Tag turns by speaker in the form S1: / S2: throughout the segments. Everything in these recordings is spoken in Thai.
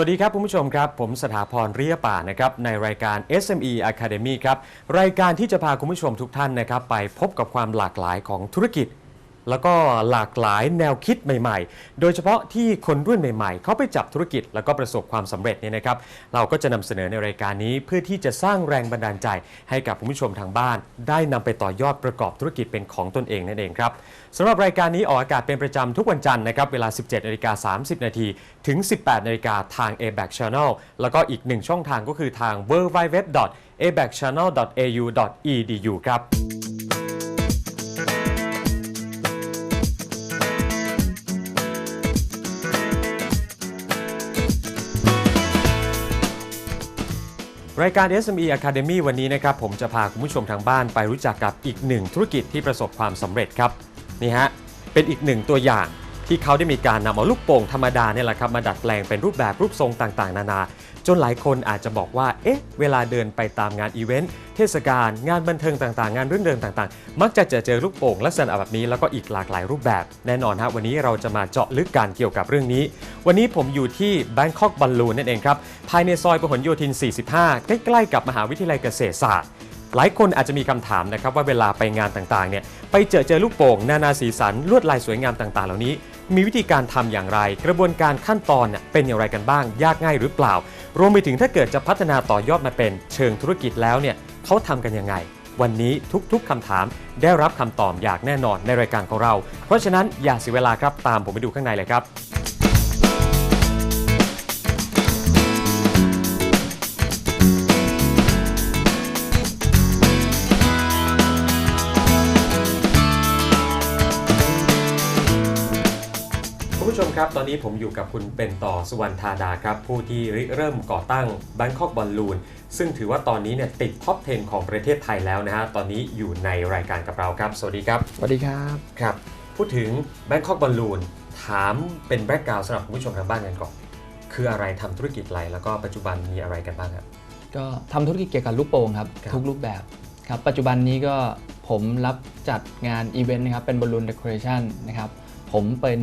S1: วัสดีครับคุณผู้ชมครับ ผมสถาพรเรียป่านะครับในรายการ SME Academy ครับ รายการที่จะพาคุณผู้ชมทุกท่านนะครับ ไปพบกับความหลากหลายของธุรกิจ แล้วก็หลากหลายแนวคิดใหม่ ๆ โดยเฉพาะที่คนรุ่นใหม่ ๆ เขาไปจับธุรกิจแล้วก็ประสบความสำเร็จเนี่ยนะครับ เราก็จะนำเสนอในรายการนี้เพื่อที่จะสร้างแรงบันดาลใจให้กับคุณผู้ชมทางบ้าน ได้นำไปต่อยอดประกอบธุรกิจเป็นของตนเองนั่นเองครับสำหรับรายการนี้ออกอากาศเป็นประจำทุกวันจันทร์นะครับเวลา 17นาฬิกา30 นาทีถึง 18นาฬิกาทาง a b a c Channel แล้วก็อีกหนึ่งช่องทางก็คือทาง w w w a b a c c h a n n e l a u e d u ครับ รายการ SME Academy วันนี้นะครับผมจะพาคุณผู้ชมทางบ้านไปรู้จักกับอีกหนึ่งธุรกิจที่ประสบความสำเร็จครับนี่ฮะเป็นอีกหนึ่งตัวอย่าง ที่เขาได้มีการนำเอาลูกโป่งธรรมดาเนี่ยแหละครับมาดัดแปลงเป็นรูปแบบรูปทรงต่างๆ นานา จนหลายคนอาจจะบอกว่า เอ๊ะ เวลาเดินไปตามงานอีเวนต์ เทศกาล งานบันเทิงต่างๆ งานรื่นเริงต่างๆ มักจะเจอเจอลูกโป่งลักษณะแบบนี้แล้วก็อีกหลากหลายรูปแบบ แน่นอนฮะวันนี้เราจะมาเจาะลึกการเกี่ยวกับเรื่องนี้ วันนี้ผมอยู่ที่ Bangkok Ballon นั่นเองครับ ภายในซอยพหลโยธิน 45 ใกล้ๆกับมหาวิทยาลัยเกษตรศาสตร์ หลายคนอาจจะมีคำถามนะครับว่าเวลาไปงานต่างๆเนี่ยไปเจอเจอลูกโป่ง นานาสีสันลวดลายสวยงามต่างๆ เหล่านี้ มีวิธีการทำอย่างไร กระบวนการขั้นตอนเนี่ยเป็นอย่างไรกันบ้าง ยากง่ายหรือเปล่า รวมไปถึงถ้าเกิดจะพัฒนาต่อยอดมาเป็นเชิงธุรกิจแล้วเนี่ยเขาทำกันยังไง วันนี้ทุกๆคำถามได้รับคำตอบอย่างแน่นอนในรายการของเรา เพราะฉะนั้นอย่าเสียเวลาครับตามผมไปดูข้างในเลยครับ ผู้ชมครับ ตอนนี้ผมอยู่กับคุณเป็นต่อสุวรรณธาดาครับ ผู้ที่ริเริ่มก่อตั้ง Bangkok Balloon ซึ่งถือว่าตอนนี้เนี่ยติดท็อป 10 ของประเทศไทยแล้วนะฮะ ตอนนี้อยู่ในรายการกับเราครับ สวัสดีครับ
S2: สวัสดีครับ
S1: ครับ พูดถึง Bangkok Balloon ถามเป็นแบ็กกราวสำหรับคุณผู้ชมทางบ้านกันก่อน คืออะไรทำธุรกิจอะไร แล้วก็ปัจจุบันมีอะไรกันบ้างครับ
S2: ก็ทำธุรกิจเกี่ยวกับลูกโป่งครับ
S1: ครับ
S2: ทุกรูปแบบครับ ปัจจุบันนี้ก็ผมรับจัดงานอีเวนต์นะครับเป็นบอลลูนเดคอเรชันนะครับ ผมเป็น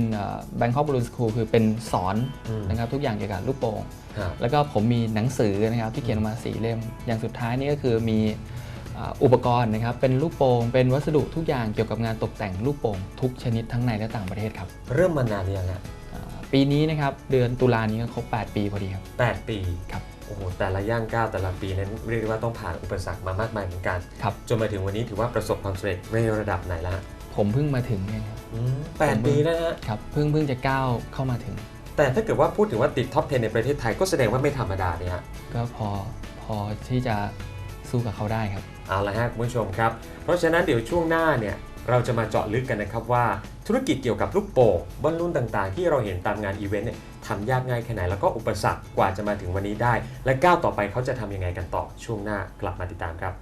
S2: แบงคอกบอลลูนสคูลคือเป็นสอน
S1: อืม
S2: นะครับทุกอย่างเกี่ยวกับลูกโป่ง
S1: ครับ
S2: แล้วก็ผมมีหนังสือนะครับที่เขียนออกมาสีเล่ม อย่างสุดท้ายนี่ก็คือมีอ่าอุปกรณ์นะครับเป็นลูกโป่งเป็นวัสดุทุกอย่างเกี่ยวกับงานตกแต่งลูกโป่งทุกชนิดทั้งในและต่างประเทศครับ
S1: เริ่มมานานหรือยังฮะ
S2: อ่าปีนี้นะครับเดือนตุลานี้ก็ครบ 8 ปีพอดีครับ
S1: แปดปี
S2: ครับ
S1: โอ้โหแต่ละย่างก้าวแต่ละปีนั้นเรียกได้ว่าต้องผ่านอุปสรรคมามากมายเหมือนกัน
S2: ครับ
S1: จนมาถึงวันนี้ถือว่าประสบความสำเร็จในระดับไหนแล้วฮะ
S2: ผมเพิ่งมาถึงเนี่ยครับ
S1: อืมแปดปีแล้วนะฮะ
S2: ครับเพิ่งเพิ่งจะก้าวเข้ามาถึง
S1: แต่ถ้าเกิดว่าพูดถึงว่าติดท็อป 10 ในประเทศไทยก็แสดงว่าไม่ธรรมดาเนี่ยฮะ
S2: ก็พอพอที่จะสู้กับเขาได้ครับ
S1: เอาละฮะคุณผู้ชมครับ เพราะฉะนั้นเดี๋ยวช่วงหน้าเนี่ยเราจะมาเจาะลึกกันนะครับว่าธุรกิจเกี่ยวกับลูกโป่งบอลลูนต่างๆ ที่เราเห็นตามงานอีเวนต์เนี่ยทำยากง่ายแค่ไหนแล้วก็อุปสรรคกว่าจะมาถึงวันนี้ได้ และก้าวต่อไปเขาจะทำยังไงกันต่อช่วงหน้ากลับมาติดตามครับ